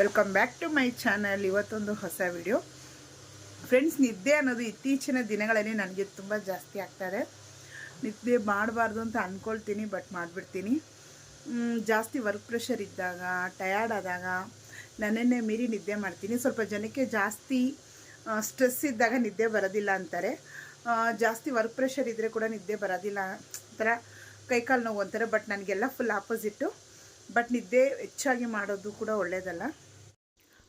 Welcome back to my channel ಇವತ್ತೊಂದು ಹೊಸ video friends ನಿದ್ದೆ ಅನ್ನೋದು ಇತ್ತೀಚಿನ ದಿನಗಳಲ್ಲಿ ನನಗೆ ತುಂಬ ಜಾಸ್ತಿ ಆಗ್ತಾಯಿದೆ ನಿದ್ದೆ ಮಾಡಬಾರ್ದು ಅಂತ ಅಂದ್ಕೊಳ್ತೀನಿ ಬಟ್ ಮಾಡಿಬಿಡ್ತೀನಿ. ಜಾಸ್ತಿ ವರ್ಕ್ ಪ್ರೆಷರ್ ಇದ್ದಾಗ ಟಯರ್ಡ್ ಆದಾಗ ನನ್ನನ್ನೇ ಮೀರಿ ನಿದ್ದೆ ಮಾಡ್ತೀನಿ. ಸ್ವಲ್ಪ ಜನಕ್ಕೆ ಜಾಸ್ತಿ ಸ್ಟ್ರೆಸ್ ಇದ್ದಾಗ ನಿದ್ದೆ ಬರೋದಿಲ್ಲ ಅಂತಾರೆ. ಜಾಸ್ತಿ ವರ್ಕ್ ಪ್ರೆಷರ್ ಇದ್ದರೆ ಕೂಡ ನಿದ್ದೆ ಬರೋದಿಲ್ಲ ಒಂಥರ ಕೈಕಾಲು ನೋವು ಅಂತಾರೆ ಬಟ್ ನನಗೆಲ್ಲ ಫುಲ್ ಆಪೋಸಿಟ್ಟು ಬಟ್ ನಿದ್ದೆ ಹೆಚ್ಚಾಗಿ ಮಾಡೋದು ಕೂಡ ಒಳ್ಳೆಯದಲ್ಲ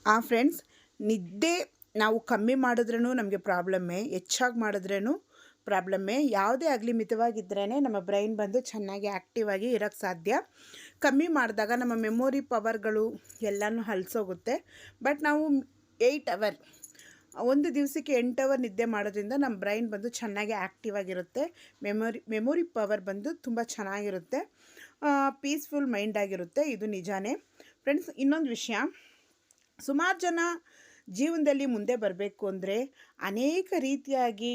ಆ ಫ್ರೆಂಡ್ಸ್, ನಿದ್ದೆ ನಾವು ಕಮ್ಮಿ ಮಾಡಿದ್ರೂ ನಮಗೆ ಪ್ರಾಬ್ಲಮ್ಮೇ, ಹೆಚ್ಚಾಗಿ ಮಾಡಿದ್ರೂ ಪ್ರಾಬ್ಲಮ್ಮೇ. ಯಾವುದೇ ಆಗಲಿ ಮಿತವಾಗಿದ್ರೇ ನಮ್ಮ ಬ್ರೈನ್ ಬಂದು ಚೆನ್ನಾಗಿ ಆ್ಯಕ್ಟಿವ್ ಆಗಿ ಇರೋಕ್ಕೆ ಸಾಧ್ಯ. ಕಮ್ಮಿ ಮಾಡಿದಾಗ ನಮ್ಮ ಮೆಮೊರಿ ಪವರ್ಗಳು ಎಲ್ಲನೂ ಹಲ್ಸೋಗುತ್ತೆ. ಬಟ್ ನಾವು ಏಯ್ಟ್ ಅವರ್, ಒಂದು ದಿವಸಕ್ಕೆ ಎಂಟು ಅವರ್ ನಿದ್ದೆ ಮಾಡೋದ್ರಿಂದ ನಮ್ಮ ಬ್ರೈನ್ ಬಂದು ಚೆನ್ನಾಗಿ ಆ್ಯಕ್ಟಿವ್ ಆಗಿರುತ್ತೆ. ಮೆಮೊರಿ ಮೆಮೊರಿ ಪವರ್ ಬಂದು ತುಂಬ ಚೆನ್ನಾಗಿರುತ್ತೆ. ಪೀಸ್ಫುಲ್ ಮೈಂಡ್ ಆಗಿರುತ್ತೆ, ಇದು ನಿಜಾನೇ. ಫ್ರೆಂಡ್ಸ್, ಇನ್ನೊಂದು ವಿಷಯ. ಸುಮಾರು ಜನ ಜೀವನದಲ್ಲಿ ಮುಂದೆ ಬರಬೇಕು ಅಂದರೆ ಅನೇಕ ರೀತಿಯಾಗಿ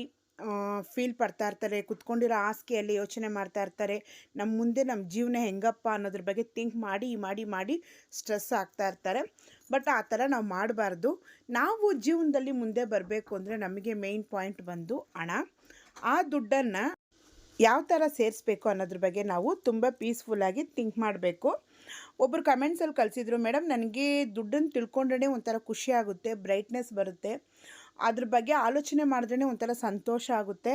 ಫೀಲ್ ಪಡ್ತಾ ಇರ್ತಾರೆ, ಕುತ್ಕೊಂಡಿರೋ ಆಸ್ಕೆಯಲ್ಲಿ ಯೋಚನೆ ಮಾಡ್ತಾ ಇರ್ತಾರೆ. ನಮ್ಮ ಮುಂದೆ ನಮ್ಮ ಜೀವನ ಹೆಂಗಪ್ಪ ಅನ್ನೋದ್ರ ಬಗ್ಗೆ ಥಿಂಕ್ ಮಾಡಿ ಮಾಡಿ ಮಾಡಿ ಸ್ಟ್ರೆಸ್ ಆಗ್ತಾ ಇರ್ತಾರೆ. ಬಟ್ ಆ ಥರ ನಾವು ಮಾಡಬಾರ್ದು. ನಾವು ಜೀವನದಲ್ಲಿ ಮುಂದೆ ಬರಬೇಕು ಅಂದರೆ ನಮಗೆ ಮೇಯ್ನ್ ಪಾಯಿಂಟ್ ಬಂದು ಹಣ. ಆ ದುಡ್ಡನ್ನು ಯಾವ ಥರ ಸೇರಿಸ್ಬೇಕು ಅನ್ನೋದ್ರ ಬಗ್ಗೆ ನಾವು ತುಂಬ ಪೀಸ್ಫುಲ್ಲಾಗಿ ಥಿಂಕ್ ಮಾಡಬೇಕು. ಒಬ್ಬರು ಕಮೆಂಟ್ಸಲ್ಲಿ ಕಳಿಸಿದ್ರು ಮೇಡಮ್ ನನಗೆ ದುಡ್ಡನ್ನು ತಿಳ್ಕೊಂಡ್ರೆ ಒಂಥರ ಖುಷಿ ಆಗುತ್ತೆ ಬ್ರೈಟ್ನೆಸ್ ಬರುತ್ತೆ. ಅದ್ರ ಬಗ್ಗೆ ಆಲೋಚನೆ ಮಾಡಿದ್ರೇ ಒಂಥರ ಸಂತೋಷ ಆಗುತ್ತೆ.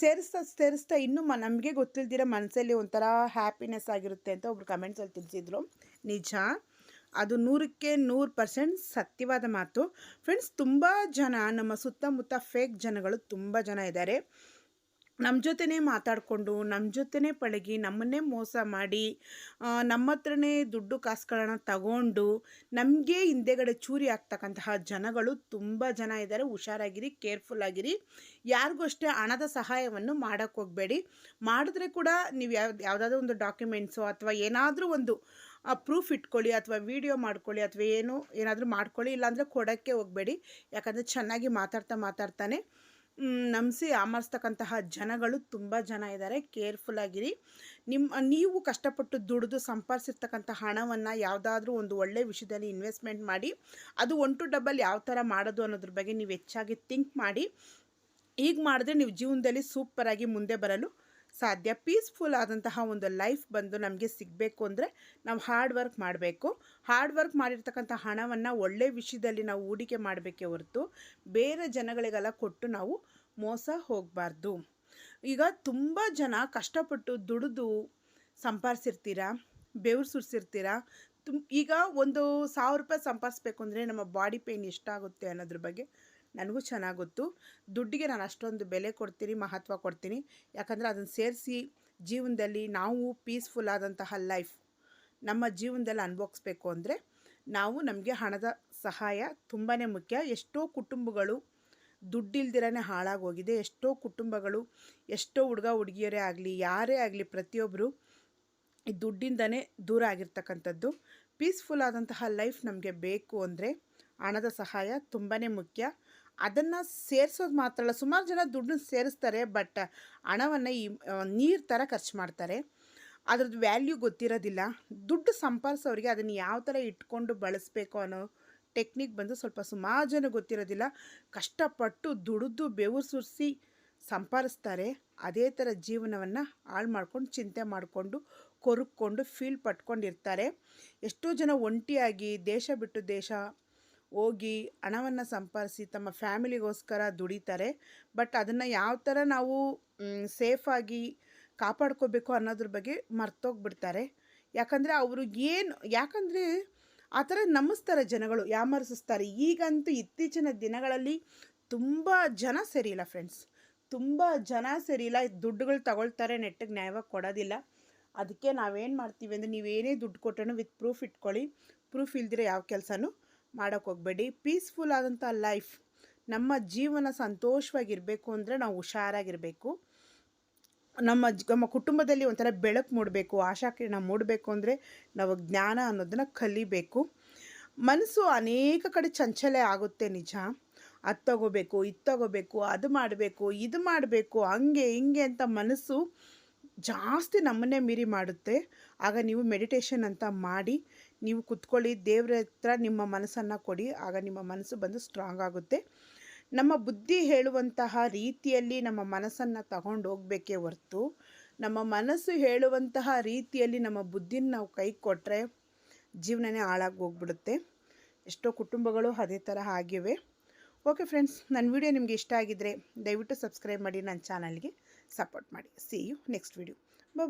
ಸೇರಿಸ್ತಾ ಸೇರಿಸ್ತಾ ಇನ್ನೂ ಮ, ನಮಗೆ ಗೊತ್ತಿಲ್ದಿರ ಮನಸ್ಸಲ್ಲಿ ಒಂಥರ ಹ್ಯಾಪಿನೆಸ್ ಆಗಿರುತ್ತೆ ಅಂತ ಒಬ್ರು ಕಮೆಂಟ್ಸಲ್ಲಿ ತಿಳಿಸಿದ್ರು. ನಿಜ. ಅದು ನೂರಕ್ಕೆ ನೂರು ಪರ್ಸೆಂಟ್ ಸತ್ಯವಾದ ಮಾತು. ಫ್ರೆಂಡ್ಸ್ ತುಂಬ ಜನ, ನಮ್ಮ ಸುತ್ತಮುತ್ತ ಫೇಕ್ ಜನಗಳು ತುಂಬ ಜನ ಇದ್ದಾರೆ. ನಮ್ಮ ಜೊತೆನೇ ಮಾತಾಡಿಕೊಂಡು ನಮ್ಮ ಜೊತೆನೇ ಪಳಗಿ, ನಮ್ಮನ್ನೇ ಮೋಸ ಮಾಡಿ ನಮ್ಮ ಹತ್ರನೇ ದುಡ್ಡು ಕಾಸುಗಳನ್ನ ತಗೊಂಡು, ನಮಗೆ ಹಿಂದೆಗಡೆ ಚೂರಿ ಆಗ್ತಕ್ಕಂತಹ ಜನಗಳು ತುಂಬ ಜನ ಇದ್ದಾರೆ. ಹುಷಾರಾಗಿರಿ, ಕೇರ್ಫುಲ್ ಆಗಿರಿ. ಯಾರಿಗೂ ಅಷ್ಟೇ ಹಣದ ಸಹಾಯವನ್ನು ಮಾಡೋಕ್ಕೆ ಹೋಗಬೇಡಿ. ಮಾಡಿದ್ರೆ ಕೂಡ ನೀವು ಯಾವ ಯಾವುದಾದ್ರೂ ಒಂದು ಡಾಕ್ಯುಮೆಂಟ್ಸು ಅಥವಾ ಏನಾದರೂ ಒಂದು ಪ್ರೂಫ್ ಇಟ್ಕೊಳ್ಳಿ ಅಥವಾ ವಿಡಿಯೋ ಮಾಡ್ಕೊಳ್ಳಿ ಅಥವಾ ಏನು, ಏನಾದರೂ ಮಾಡ್ಕೊಳ್ಳಿ. ಇಲ್ಲಾಂದರೆ ಕೊಡೋಕ್ಕೆ ಹೋಗಬೇಡಿ. ಯಾಕಂದರೆ ಚೆನ್ನಾಗಿ ಮಾತಾಡ್ತಾ ಮಾತಾಡ್ತಾನೆ ನಂಬಿಸಿ ಆಮರ್ಸ್ತಕ್ಕಂತಹ ಜನಗಳು ತುಂಬ ಜನ ಇದ್ದಾರೆ ಕೇರ್ಫುಲ್ ಆಗಿರಿ. ನಿಮ್ಮ ನೀವು ಕಷ್ಟಪಟ್ಟು ದುಡಿದು ಸಂಪಾದಿಸಿರ್ತಕ್ಕಂಥ ಹಣವನ್ನು ಯಾವುದಾದ್ರೂ ಒಂದು ಒಳ್ಳೆ ವಿಷಯದಲ್ಲಿ ಇನ್ವೆಸ್ಟ್ಮೆಂಟ್ ಮಾಡಿ, ಅದು ಒನ್ ಟು ಡಬಲ್ ಯಾವ ಥರ ಮಾಡೋದು ಅನ್ನೋದ್ರ ಬಗ್ಗೆ ನೀವು ಹೆಚ್ಚಾಗಿ ಥಿಂಕ್ ಮಾಡಿ ಈಗ ಮಾಡಿದ್ರೆ ನೀವು ಜೀವನದಲ್ಲಿ ಸೂಪರಾಗಿ ಮುಂದೆ ಬರಲು ಸಾಧ್ಯ. ಪೀಸ್ಫುಲ್ ಆದಂತಹ ಒಂದು ಲೈಫ್ ಬಂದು ನಮಗೆ ಸಿಗಬೇಕು ಅಂದರೆ ನಾವು ಹಾರ್ಡ್ ವರ್ಕ್ ಮಾಡಬೇಕು. ಹಾರ್ಡ್ ವರ್ಕ್ ಮಾಡಿರ್ತಕ್ಕಂಥ ಹಣವನ್ನು ಒಳ್ಳೆ ವಿಷಯದಲ್ಲಿ ನಾವು ಹೂಡಿಕೆ ಮಾಡಬೇಕೇ ಹೊರತು ಬೇರೆ ಜನಗಳಿಗೆಲ್ಲ ಕೊಟ್ಟು ನಾವು ಮೋಸ ಹೋಗಬಾರ್ದು. ಈಗ ತುಂಬ ಜನ ಕಷ್ಟಪಟ್ಟು ದುಡಿದು ಸಂಪಾದಿಸಿರ್ತೀರ ಬೆವ್ರು ಸುರಿಸಿರ್ತೀರಾ ತುಮ್, ಈಗ ಒಂದು ಸಾವಿರ ರೂಪಾಯಿ ಸಂಪಾದಿಸ್ಬೇಕು ಅಂದರೆ ನಮ್ಮ ಬಾಡಿ ಪೇಯ್ನ್ ಎಷ್ಟಾಗುತ್ತೆ ಅನ್ನೋದ್ರ ಬಗ್ಗೆ ನನಗೂ ಚೆನ್ನಾಗಿ ಗೊತ್ತು. ದುಡ್ಡಿಗೆ ನಾನು ಅಷ್ಟೊಂದು ಬೆಲೆ ಕೊಡ್ತೀನಿ, ಮಹತ್ವ ಕೊಡ್ತೀನಿ. ಯಾಕಂದರೆ ಅದನ್ನು ಸೇರಿಸಿ ಜೀವನದಲ್ಲಿ ನಾವು ಪೀಸ್ಫುಲ್ ಆದಂತಹ ಲೈಫ್ ನಮ್ಮ ಜೀವನದಲ್ಲಿ ಅನುಭವಿಸ್ಬೇಕು ಅಂದರೆ ನಾವು ನಮಗೆ ಹಣದ ಸಹಾಯ ತುಂಬಾ ಮುಖ್ಯ. ಎಷ್ಟೋ ಕುಟುಂಬಗಳು ದುಡ್ಡಿಲ್ದಿರನೇ ಹಾಳಾಗೋಗಿದೆ ಎಷ್ಟೋ ಕುಟುಂಬಗಳು ಎಷ್ಟೋ ಹುಡುಗ ಹುಡುಗಿಯರೇ ಆಗಲಿ, ಯಾರೇ ಆಗಲಿ ಪ್ರತಿಯೊಬ್ಬರು ಈ ದುಡ್ಡಿಂದನೇ ದೂರ ಆಗಿರ್ತಕ್ಕಂಥದ್ದು. ಪೀಸ್ಫುಲ್ ಆದಂತಹ ಲೈಫ್ ನಮಗೆ ಬೇಕು ಅಂದರೆ ಹಣದ ಸಹಾಯ ತುಂಬಾ ಮುಖ್ಯ. ಅದನ್ನು ಸೇರಿಸೋದು ಮಾತ್ರ ಅಲ್ಲ, ಸುಮಾರು ಜನ ದುಡ್ಡನ್ನ ಸೇರಿಸ್ತಾರೆ, ಬಟ್ ಹಣವನ್ನು ಈ ನೀರು ಥರ ಖರ್ಚು ಮಾಡ್ತಾರೆ. ಅದ್ರದ್ದು ವ್ಯಾಲ್ಯೂ ಗೊತ್ತಿರೋದಿಲ್ಲ. ದುಡ್ಡು ಸಂಪಾದಿಸೋರಿಗೆ ಅದನ್ನು ಯಾವ ಥರ ಇಟ್ಕೊಂಡು ಬಳಸಬೇಕು ಅನ್ನೋ ಟೆಕ್ನಿಕ್ ಬಂದು ಸ್ವಲ್ಪ ಸುಮಾರು ಜನ ಗೊತ್ತಿರೋದಿಲ್ಲ. ಕಷ್ಟಪಟ್ಟು ದುಡಿದು ಬೆವರು ಸುರಿಸಿ ಸಂಪಾದಿಸ್ತಾರೆ, ಅದೇ ಥರ ಜೀವನವನ್ನು ಹಾಳು ಮಾಡ್ಕೊಂಡು, ಚಿಂತೆ ಮಾಡಿಕೊಂಡು ಕೊರುಕ್ಕೊಂಡು ಫೀಲ್ ಪಟ್ಕೊಂಡಿರ್ತಾರೆ. ಎಷ್ಟೋ ಜನ ಒಂಟಿಯಾಗಿ ದೇಶ ಬಿಟ್ಟು ದೇಶ ಹೋಗಿ ಹಣವನ್ನು ಸಂಪಾದಿಸಿ ತಮ್ಮ ಫ್ಯಾಮಿಲಿಗೋಸ್ಕರ ದುಡಿತಾರೆ. ಬಟ್ ಅದನ್ನು ಯಾವ ಥರ ನಾವು ಸೇಫಾಗಿ ಕಾಪಾಡ್ಕೋಬೇಕು ಅನ್ನೋದ್ರ ಬಗ್ಗೆ ಮರ್ತೋಗ್ಬಿಡ್ತಾರೆ. ಯಾಕಂದರೆ ಅವರು ಏನು, ಯಾಕಂದರೆ ಆ ಥರ ನಂಬಿಸ್ತಾರೆ ಜನಗಳು, ಯಾಮರ್ಸಿಸ್ತಾರೆ. ಈಗಂತೂ ಇತ್ತೀಚಿನ ದಿನಗಳಲ್ಲಿ ತುಂಬ ಜನ ಸರಿಯಿಲ್ಲ ಫ್ರೆಂಡ್ಸ್ ತುಂಬ ಜನ ಸರಿಯಿಲ್ಲ ದುಡ್ಡುಗಳು ತಗೊಳ್ತಾರೆ, ನೆಟ್ಟಿಗೆ ನ್ಯಾಯವಾಗಿ ಕೊಡೋದಿಲ್ಲ. ಅದಕ್ಕೆ ನಾವೇನು ಮಾಡ್ತೀವಿ ಅಂದರೆ ನೀವೇನೇ ದುಡ್ಡು ಕೊಟ್ಟರು ವಿತ್ ಪ್ರೂಫ್ ಇಟ್ಕೊಳ್ಳಿ. ಪ್ರೂಫ್ ಇಲ್ದಿರೋ ಯಾವ ಕೆಲಸನೂ ಮಾಡೋಕ್ಕೆ ಹೋಗಬೇಡಿ. ಪೀಸ್ಫುಲ್ ಆದಂಥ ಲೈಫ್ ನಮ್ಮ ಜೀವನ ಸಂತೋಷವಾಗಿರಬೇಕು ಅಂದರೆ ನಾವು ಹುಷಾರಾಗಿರಬೇಕು. ನಮ್ಮ ನಮ್ಮ ಕುಟುಂಬದಲ್ಲಿ ಒಂಥರ ಬೆಳಕು ಮೂಡಬೇಕು, ಆಶಾಕಿರಣ ಮೂಡಬೇಕು ಅಂದರೆ ನಾವು ಜ್ಞಾನ ಅನ್ನೋದನ್ನು ಕಲಿಬೇಕು. ಮನಸ್ಸು ಅನೇಕ ಕಡೆ ಚಂಚಲೆ ಆಗುತ್ತೆ ನಿಜ. ಅದು ತಗೋಬೇಕು, ಇದು ತಗೋಬೇಕು, ಅದು ಮಾಡಬೇಕು, ಇದು ಮಾಡಬೇಕು, ಹಂಗೆ ಹಿಂಗೆ ಅಂತ ಮನಸ್ಸು ಜಾಸ್ತಿ ನಮ್ಮನ್ನೇ ಮೀರಿ ಮಾಡುತ್ತೆ. ಆಗ ನೀವು ಮೆಡಿಟೇಷನ್ ಅಂತ ಮಾಡಿ, ನೀವು ಕುತ್ಕೊಳ್ಳಿ, ದೇವರ ಹತ್ರ ನಿಮ್ಮ ಮನಸ್ಸನ್ನು ಕೊಡಿ, ಆಗ ನಿಮ್ಮ ಮನಸ್ಸು ಬಂದು ಸ್ಟ್ರಾಂಗ್ ಆಗುತ್ತೆ. ನಮ್ಮ ಬುದ್ಧಿ ಹೇಳುವಂತಹ ರೀತಿಯಲ್ಲಿ ನಮ್ಮ ಮನಸ್ಸನ್ನು ತಗೊಂಡು ಹೋಗಬೇಕೇ ಹೊರ್ತು, ನಮ್ಮ ಮನಸ್ಸು ಹೇಳುವಂತಹ ರೀತಿಯಲ್ಲಿ ನಮ್ಮ ಬುದ್ಧಿನ ನಾವು ಕೈ ಕೊಟ್ಟರೆ ಜೀವನನೇ ಹಾಳಾಗಿ ಹೋಗ್ಬಿಡುತ್ತೆ. ಎಷ್ಟೋ ಕುಟುಂಬಗಳು ಅದೇ ಥರ ಆಗಿವೆ. ಓಕೆ ಫ್ರೆಂಡ್ಸ್ ನನ್ನ ವಿಡಿಯೋ ನಿಮಗೆ ಇಷ್ಟ ಆಗಿದ್ದರೆ ದಯವಿಟ್ಟು ಸಬ್ಸ್ಕ್ರೈಬ್ ಮಾಡಿ, ನನ್ನ ಚಾನಲ್ಗೆ ಸಪೋರ್ಟ್ ಮಾಡಿ. See you next video bye